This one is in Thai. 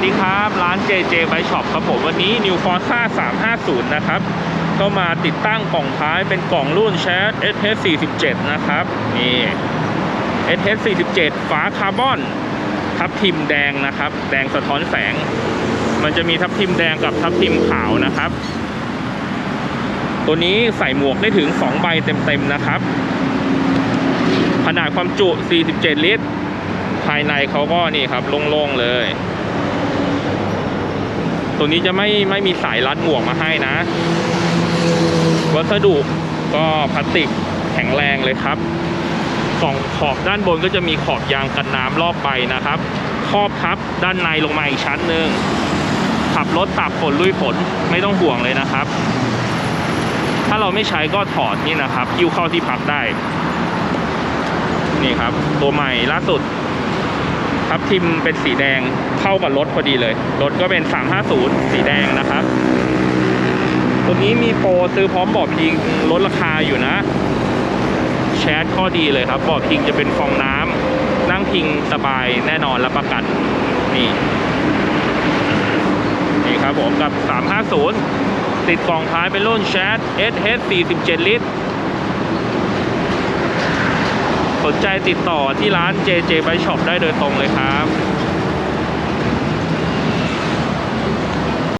วัสดีครับ ร้าน JJ Bike Shop ครับผม วันนี้ New Forza 350 นะครับ ก็มาติดตั้งกล่องท้ายเป็นกล่องรุ่น Chat SH47 นะครับ นี่ SH47 ฝาคาร์บอน ทับทิมแดงนะครับ แดงสะท้อนแสง มันจะมีทับทิมแดงกับทับทิมขาวนะครับ ตัวนี้ใส่หมวกได้ถึง 2 ใบเต็มๆนะครับ ขนาดความจุ 47 ลิตร ภายในเขาก็นี่ครับโล่งๆเลย ตัวนี้จะไม่ไม่มีสายรัดหมวกมาให้นะ วัสดุก็พลาสติกแข็งแรงเลยครับกล่องขอบด้านบนก็จะมีขอบยางกันน้ำรอบใบนะครับครอบทับด้านในลงมาอีกชั้นหนึ่งขับรถตากฝนลุยฝนไม่ต้องห่วงเลยนะครับ ถ้าเราไม่ใช้ก็ถอดนี่นะครับยิ้วเข้าที่พักได้ นี่ครับ ตัวใหม่ล่าสุด ทับทิมเป็นสีแดงเข้ากับรถพอดีเลย รถก็เป็น 350 สีแดงนะครับ ตัวนี้มีโปรซื้อพร้อมบอดพิงลดราคาอยู่นะ แชทข้อดีเลยครับบอดพิงจะเป็นฟองน้ำนั่งพิงสบายแน่นอนรับประกัน นี่นี่ครับผมกับ 350 ติดกล่องท้ายเป็นรุ่นแชท SH 47 ลิตร ส นใจติดต่อที่ร้าน JJ Bike Shop ได้โดยตรงเลยครับ